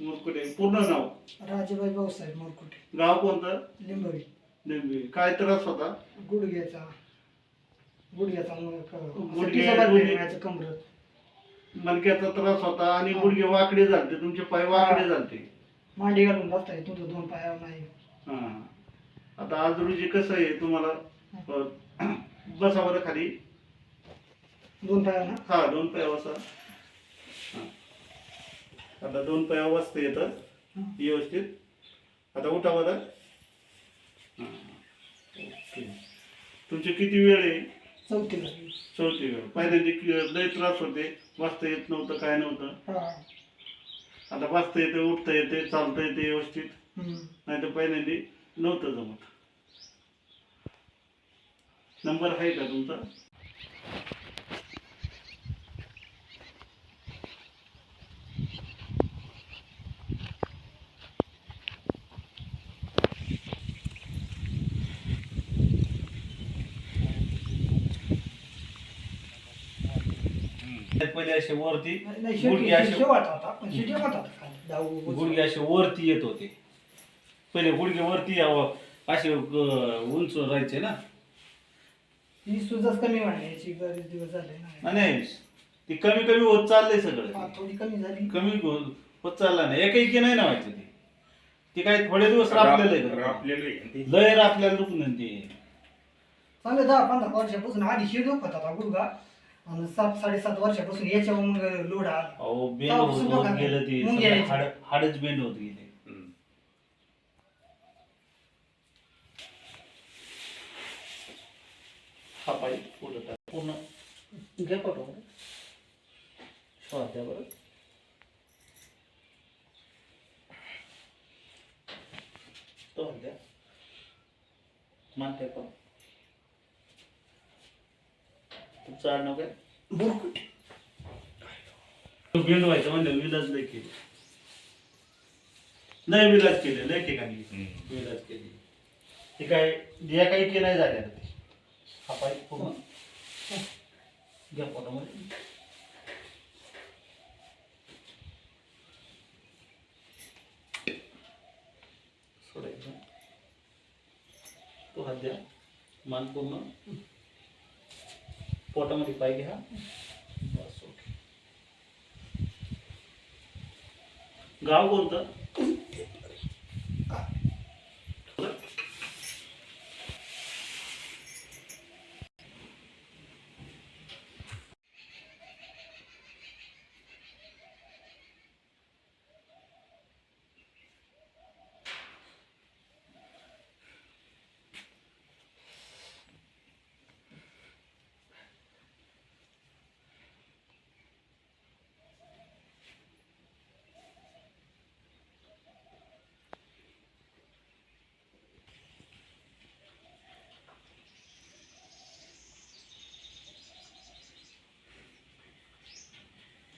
मुरकुटे. पूर्ण नाव? राजेबाई भाऊसाहेब मोरकुटे. गाव कोणतं? लिंबवी नेमकी काय त्रास होता? गुडघ्याचा. गुडघ्याचा गुडघे- गुडघ्याचं कमरत मणक्याचा त्रास होता आणि. गुडघे वाकडे झालते. तुमचे पाय वाकडे झालते. मांडी घालून बसता येत तुमचं दोन पायावर नाही. हा. आता आज रोजी कसं आहे तुम्हाला? अ, बसा बरं खाली. दोन पायावर ना? हा दोन पाय बसा. आता दोन पाय बसता येतं. व्यवस्थित. आता उठा हा. ओके. तुमचे किती वेळ आहे? चौथीला चौथी वेळ. पहिल्यांदा लय त्रास होते. बसता येत नव्हतं काय नव्हतं. आता बसता येते उठता येते चालता येते व्यवस्थित. नाही तर पहिल्यांदा नव्हतं जमत. नंबर आहे का तुमचा? पहिले असे वरती नाही गुडघे शेवटी असे शेवट होता पण शेवटी होता खाली जाऊ गुडघे असे वरती येत होते. पहिले गुडघे वरती यावं असे अं, उंच राहायचे ना. ही सुजच कमी वाढण्याची बरेच दिवस झाले ना. नाही ती कमी कमी होत चाललंय सगळं. हा, थोडी कमी झाली. कमी हो- होत चालला नाही. एकाएकी नाही ना व्हायचं ते. ते काय थोडे दिवस राबलेलं आहे. रापलेलं आहे. ते. लय राबल्याला दुखणं ते. चांगलं दहा पंधरा वर्षापासून आधी शिड होता आता गुडघा. आणि सात साडेसात वर्षापासून याच्यावर मग लोड आला. अहो बेंड तेव्हापासून होत होत बघा, गेलं ते. मुंग्या सगळं यायच्या. हाड हाडच बेंड होत गेले. हम्म. हा पाय पुढं टाक. पूर्ण घ्या फोटो श्वास द्या बरं. तो द्या. मान टेकवा तुमचं आडनाव काय बुरकुट बेंड व्हायचं म्हणजे विलाज लय केले लय विलाज केले लय ठिकाणी हम्म. विलाज केले ते काय या काही की नाही झाल्या? हा पाय पूर्ण. घ्या पोटामध्ये सोडायचं तो हात द्या. मान पूर्ण. पोटामध्ये पाय घ्या बस ओके गाव कोणतं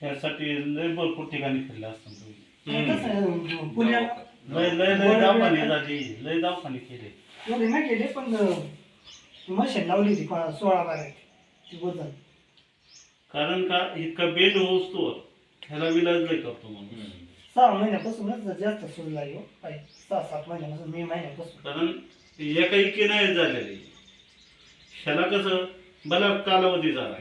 यासाठी लय भरपूर ठिकाणी फिरला असतात तुम्ही. कसं आहे, पुण्याला? लय लय लय दवाखाने झाली लय दवाखाने केले. एवढे नाही केले पण मशीन लावली होती पा- सोळा बारा ती बदल. कारण का इतका बेड होतो ह्याला विलाज लय करतो म्हणून. सहा महिन्यापासूनच जास्त सूज लागली हो पायी. सहा सात महिन्यापासून मे महिन्यापासून. कारण एका इतके नाही झालेले. ह्याला कसं बला कालावधी झाला.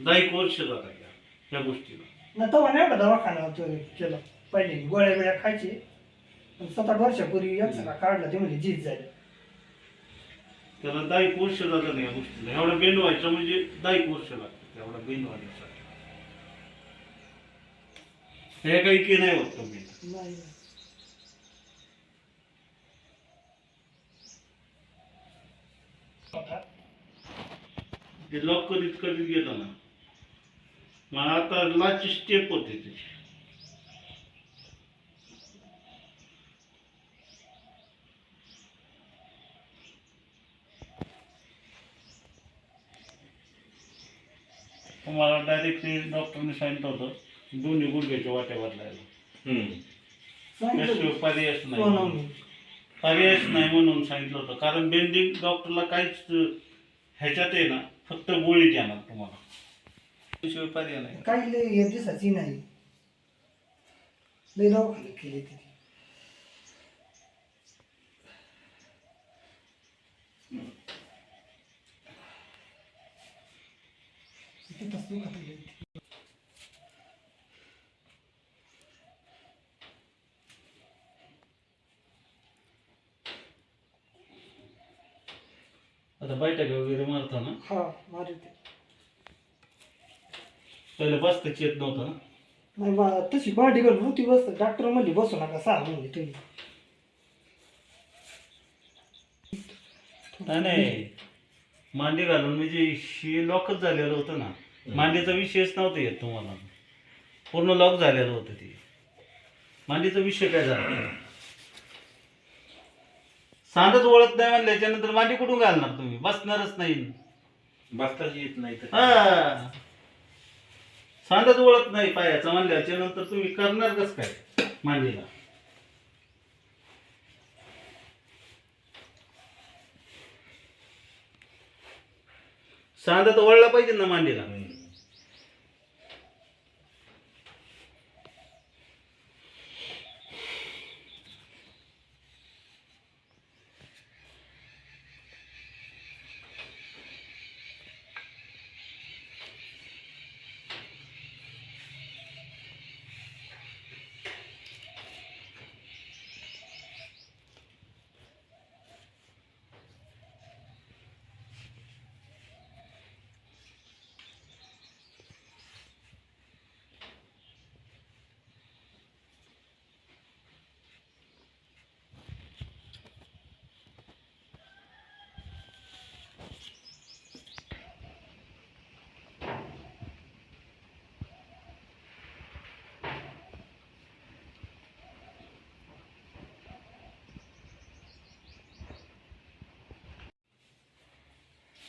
दहा एक वर्ष झाला या ह्या गोष्टीला. ना तेव्हा नाही एवढा दवाखाना होतो केला. पहिले गोळ्या बिळ्या खायचे. पण सात आठ वर्षापूर्वी एक्सरा काढला ते म्हणजे जीत जाईल. त्याला दहा एक वर्ष झालं नाही या गोष्टीला. एवढा बेंड व्हायचं म्हणजे दहा एक वर्ष लागतं एवढा बेंड व्हायसाठी हे काही की नाही होत कमी नाही. ते लॉक करीत करीत गेलं ना. मग आता लाची स्टेप होते त्याची तुम्हाला डायरेक्टली डॉक्टरने सांगितलं होतं दोन्ही गुडघ्याच्या वाट्या बदलायला. पर्यायच नाही. पर्यायच नाही म्हणून सांगितलं होतं. कारण बेंडिंग डॉक्टरला काहीच ह्याच्यात आहे ना फक्त गोळी देणार तुम्हाला. पर्याय नाही. काही लय दिसाची नाही. लय दवाखाने केले दुखत. आता बैठक वगैरे मारता ना हा मारे ते पहिले बसताच येत नव्हतं ना. नाही बा तशी बाडी घालून होती बस डॉक्टर म्हणली बसू नका सहा म्हणले तुम्ही नाही नाही. मांडी घालून म्हणजे हे लॉकच झालेलं होतं ना. मांडीचा विषयच नव्हता येत तुम्हाला. पूर्ण लॉक झालेलं होतं ते. मांडीचा विषय काय झाला? सांडच ओळख नाही म्हणल्याच्यानंतर मांडी कुठून घालणार तुम्ही? बसणारच नाही. बसताच येत नाही तर हा. सांडच ओळख नाही पायाचा म्हणल्याच्या नंतर तुम्ही करणार कस काय? मांडीला. सांदा तर पाहिजे ना मांडीला.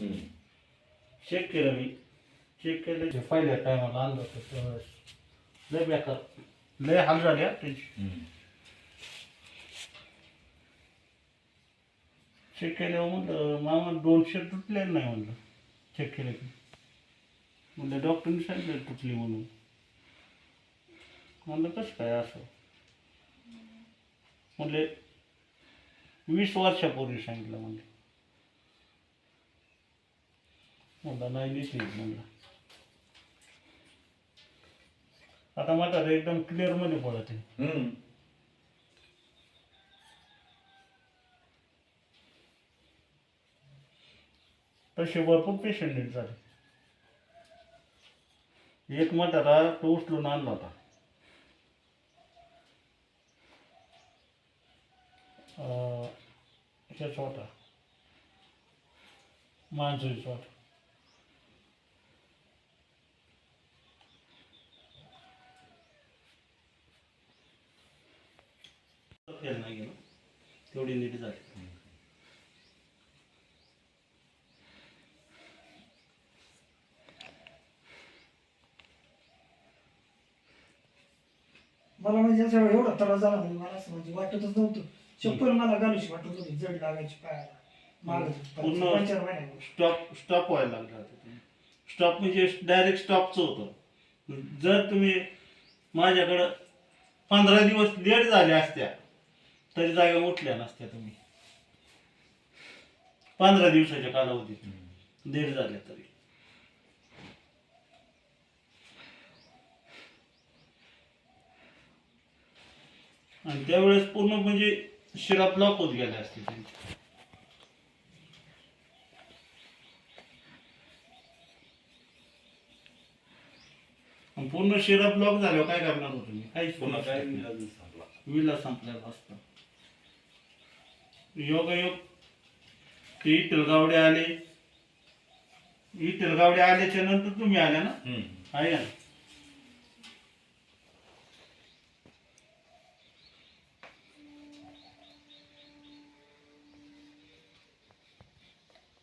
चेक केलं मी. चेक केलं. पहिल्या टायमाला आणलं होतं त्यावेळेस लय बेकार. लय हाल झाले हा त्याचे. चेक केल्यावर म्हणलं मामा दोनशे तुटले नाही म्हणलं. चेक केलं की. म्हणलं डॉक्टरने सांगितलं तुटली म्हणून. म्हणलं कसं काय असं? म्हणले वीस वर्षापूर्वी सांगितलं म्हणले. म्हणलं नाही दिसली म्हणलं. आता माझा एकदम क्लिअरमध्ये पडत आहे. तसे भरपूर पेशंट झाले एक म्हातारा तो उचलून आणला होता. अं, ह्याचा होता. माणसाचा होता फेल नाही गेलो. तेवढी नीट झाली. मला म्हणजे असं एवढा त्रास झाला म्हणजे मला असं म्हणजे वाटतच नव्हतं. चप्पल मला घालूशी वाटत होती जड लागायची पायाला. पूर्ण- महिन्यामुळे स्टॉप स्टॉप व्हायला लागला होता स्टॉप म्हणजे डायरेक्ट स्टॉपचं होतं. जर तुम्ही माझ्याकडं पंधरा दिवस लेट झाल्या असत्या तरी जागा उठल्या नसत्या तुम्ही. पंधरा दिवसाच्या कालावधीत. लेट झाल्या तरी. आणि त्यावेळेस पूर्ण म्हणजे शिरा ब्लॉक होत गेल्या असते त्यांची आणि पूर्ण शिरा ब्लॉक झाल्यावर काय करणार होतो मी काहीच. विला संपलेला असतं. योगायोग. ते इटलगावडे आले. इटलगावडे आल्याच्यानंतर तुम्ही आल्या ना? हम्म. आहे ना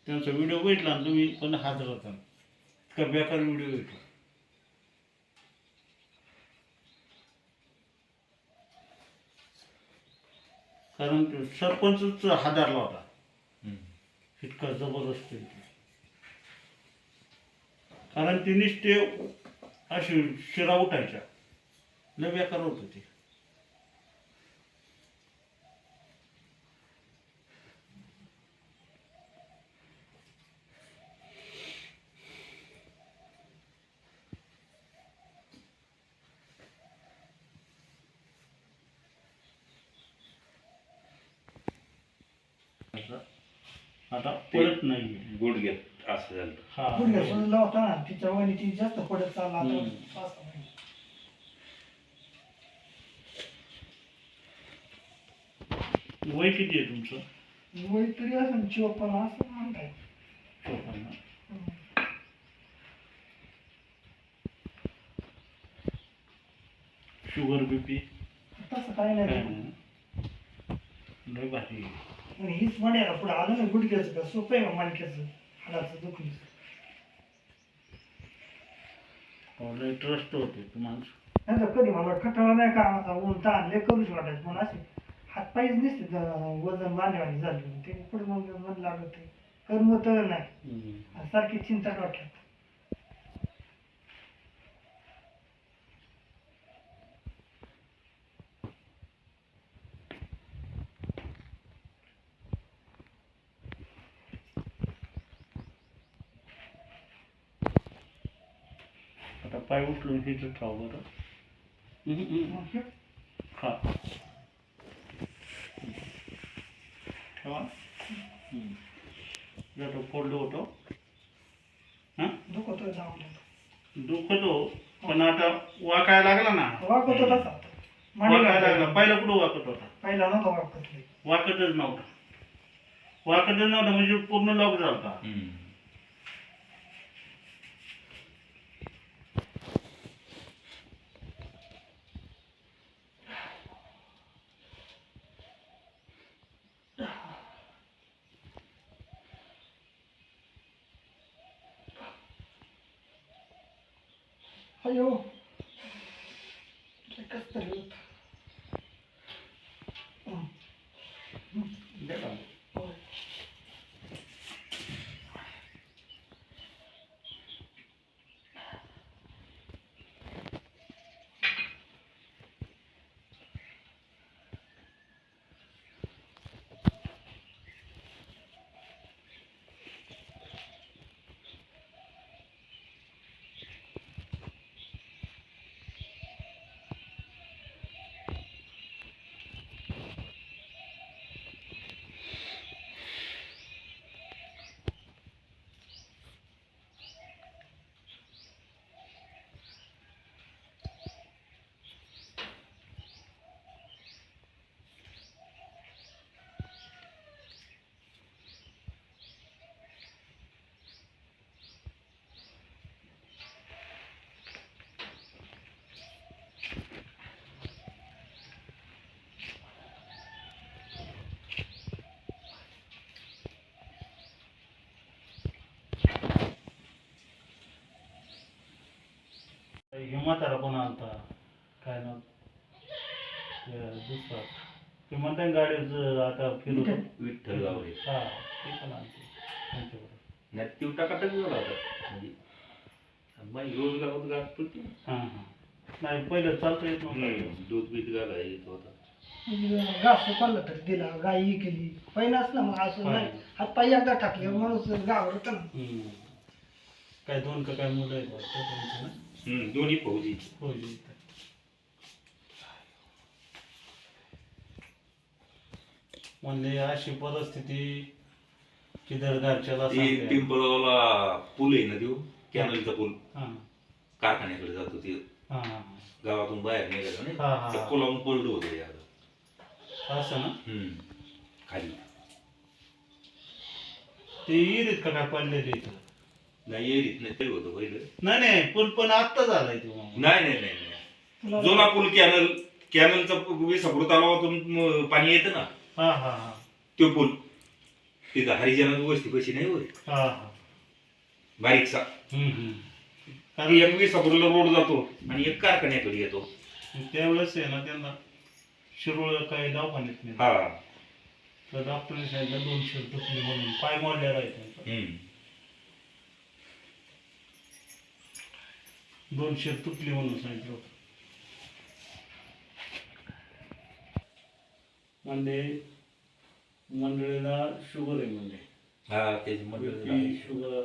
त्यांचा व्हिडिओ भेटला ना तुम्ही? पण हजर होता का बेकार व्हिडिओ भेटला कारण तो सरपंचच हादारला होता. इतका जबरदस्त. कारण तिनेच ते अशी शिरा उठायच्या लय बेकार होत पडत नाही. गुडघ्यात असं झालं. हा. गुडघ्या सुजला होता ना तिच्या वहिनी ती जास्त पडत चालला आता हम्म. पाच सहा महिने. वय किती आहे तुमचं? वय तरी असं चोपन्न असं म्हणताय. चोपन्न. शुगर बीपी तसं काय नाही. नाही. लय भारी आहे. आणि हीच म्हणायला पुढे आलं ना गुडघ्याचं का सोपं आहे मणक्याचं हाडाचं दुखणं लय ट्रस्ट होते तुम्हाला नाही तर कधी मला खटाळा नाही का आता ऊन ताण लय करूच वाटायचं पण असे हात पायच नसते ज- वजन बांधवानी झाले ते पुढे मग मन लागत ते कर्म तर नाही हम्म. आणि सारखी चिंता वाटत आता पाय उचलून हिचं खाऊ बरं. हम्म, हम्म. मग हे. ठेवा. जातो फोडलं होतो. हां? जाऊन दुखतो पण आता वाकायला लागला ना. वाकतो तसा मांडी वाकायला लागला. पहिला कुठं वाकत होता? पहिला नव्हता वाकत. वाकतच नव्हता. वाकतच नव्हता म्हणजे पूर्ण लॉक झाला होता. अयो लय कसं तरी होतं. हं. म्हातारा पण आलता. काय ना दुसरा. ते म्हणता गाडीच आता फिरत विठ्ठल. गावडे हा ते पण आलते. नाही तीव टाकाटक झाला होता. म्हणजे बाई रोज गावात गाठ पडते हां हां. नाही पहिलं चालता येत नव्हतं. दूध बीत घाला येत होता. मग घास तर दिला गाई केली. पहिलाच ना मग असं नाही. हात पाय एकदा टाकले माणूस घाबरत ना. हम्म. काय दोन का काय मुलं आहेत वाटतं त्यांची ना हम्म, दोन्ही फौजी फौजी म्हणले अशी परिस्थिती किधर घरच्याला ते सांगते पिंपळगावला पूल आहे ना देऊ कॅनलचा पूल हां कारखान्याकडे जातो ते हां हां गावातून बाहेर निघालं हा, हा, हा. त्या पुलावून पडलं होतं हां असं ना हम्म. खाली ते इरीत का काय पडलेले इथं नाही येरीत नाही तरी होतं पहिलं. नाही नाही पूल पण आत्ता झालाय तो नाही नाही नाही नाही. तुला जुना पूल कॅनल कॅनलचा विसापूर तलावातून म, पाणी येतं ना हां हां हां. तो पूल तिथं हरिजनात वस्ती पैसे नाही होय? हां हां. बारीकसा. हम्म, हम्म. कारण एक विसापूरला रोड जातो आणि एक कारखान्याकडे येतो. त्यावेळेस आहे ना त्यांना शिरोळ काही दवाखान्यात नाही हा. तर डॉक्टरने सांगितलं दोन शिर तुटली म्हणून. पाय मोडलेला आहे त्यांचा. हम्म. दोन शिर तुटली म्हणून सांगितलं होतं. म्हणजे मंडळीला शुगर आहे म्हणजे. हा त्याची शुगर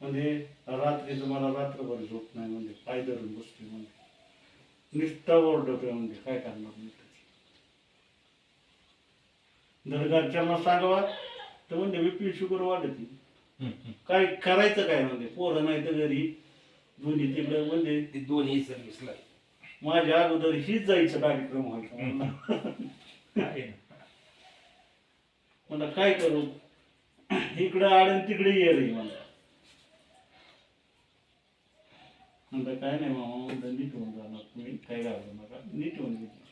म्हणजे रात्रीचं मला रात्रभर झोप नाही म्हणजे पाय धरून बसते म्हणजे. नुसता ओरडतोय म्हणजे काय करणार मी जर घरच्यांना सांगावा तर म्हणजे बीपी शुगर वाढत काय करायचं काय म्हणजे? पोरं नाही तर घरी दोन्ही तिकडे म्हणजे ते दोन्ही सर्व्हिसला माझ्या अगोदर हीच जायचं कार्यक्रम व्हायचा. म्हणलं म्हणलं काय करू? इकडं आडन तिकडे ये रे. मला म्हणलं काय नाही मामा म्हणलं नीट होऊन जाणार तुम्ही काय घाबरू नका. नीट होऊन गेली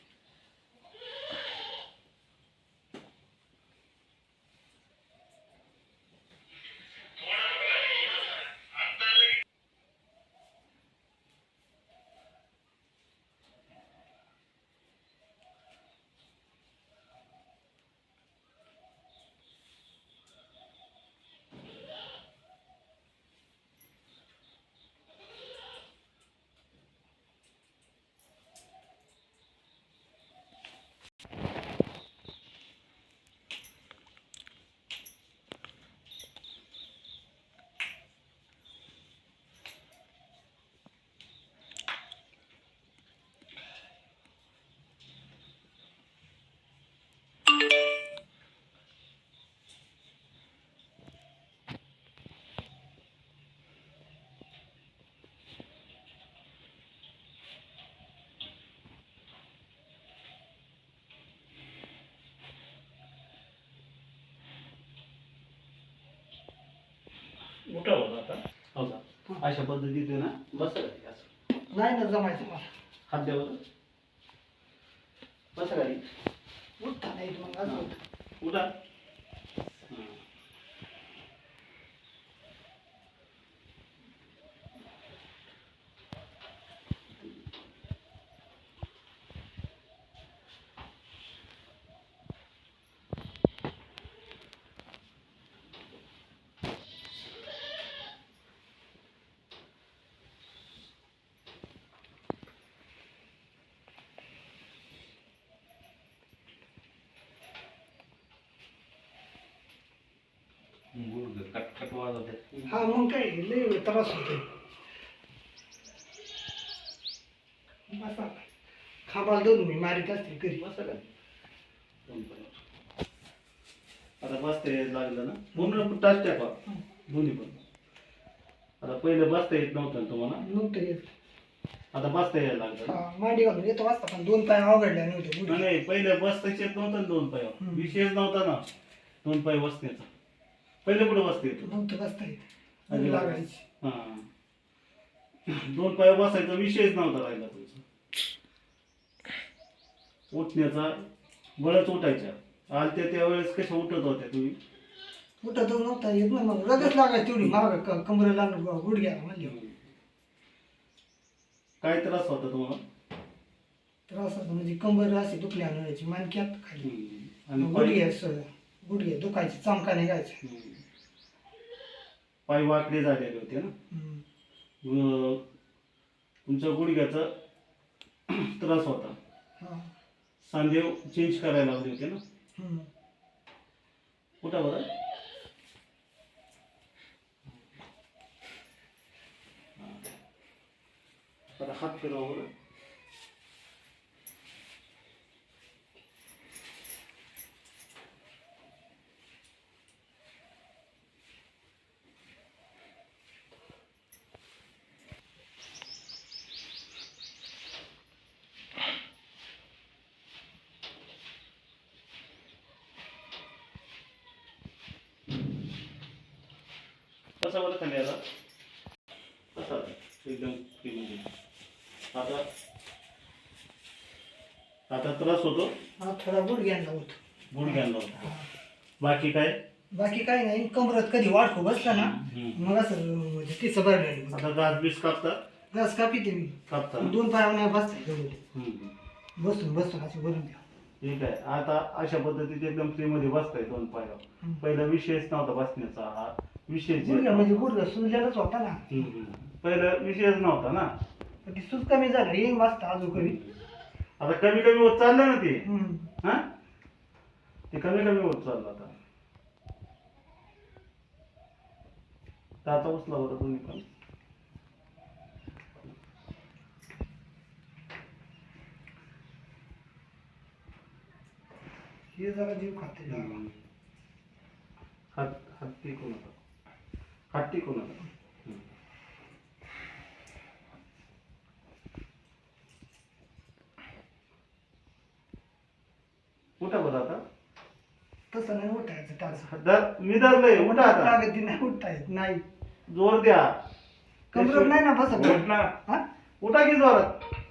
उठा होता आता. हो का? अशा पद्धतीने ना? बसा खाली असं? नाही ना जमायचं मला. हात द्या बरं बसा खाली उठता नाही मग असं. उठा हां. हा मग काय लय त्रास होतोय. बसा. खाबाला दोन मी मारित असते घरी. बसा पाय. आता बसता लागलं ना? पूर्ण टाच टाका दोन्ही पण. आता पहिलं बसता येत नव्हतं ना तुम्हाला? नव्हतं येत. आता बसता यायला लागलं? हा मांडी घालून येतो वाजता पण दोन पाय अवघडल्या नव्हते. नाही, पहिलं बसताच येत नव्हतं ना दोन पाय. विषयच नव्हता ना? दोन पाय बसण्याचा. पहिले कुठं बसता येतो नव्हतं बसता येत. लागायची. हा. दोन पाय बसायचा विषयच नव्हता राहिला तुमचा उठण्याचा बळच उठायच्या आलत्या त्यावेळेस कशा उठत होत्या तुम्ही? उठत नव्हता येत ना मग लगेच लागायची तेवढी माग कमरेला आणि गुडघ्याला म्हणले. काय त्रास होता तुम्हाला? त्रास होतो म्हणजे कंबर अशी दुखल्या मानक्यात खाली. हम्म. आणि गुडघे पाय? असं गुडघे दुखायचे चमका निघायचे. हम्म. पाय वाकडे झालेले होते ना. तुमच्या गुडघ्याचा त्रास होता. सांधे चेंज करायला लावले होते ना. कुठं बरं? हात फिरवा बरं. बरं खाली आता कसा एकदम आता आता त्रास होतो. हा थोडा गुडघ्यांना होतो. गुडघ्यांना होतो. बाकी काय? बाकी काही नाही कमरत कधी वाटको बसला ना हम्म. मग असं म्हणजे तिचं भरलेलं आता गाज बीस कापतात? घास कापी ते मी. कापतात. दोन पायावर बसते जवळ. हम्म. बसून बसून असे भरून द्या ठीक आहे. आता अशा पद्धतीत एकदम फ्रीमध्ये बसताय दोन पायावर. पहिला विषयच नव्हता बसण्याचा हा. विषयच गुडघ्या म्हणजे गुडघ्या सुजलेलाच होता ना. हम्म. पहिला विषयच नव्हता ना? पण ती सूज कमी झाला येईन वाजता अजून कमी आता कमी कमी होत चाललं ना ते? हम्म. हा? ते कमी कमी होत चाललं आता. आता उचला बरं तुम्ही पण. हे जरा जीव खाते. हा नका हात टिकू नका हं. उठा बरं आता। तसं नाही उठायचं टाच धर मी धरलंय उठा आता. लागत नाही उठता येत नाही. जोर द्या. कमरत नाही ना बसत? उठ ना. हा? उठा की जोरात.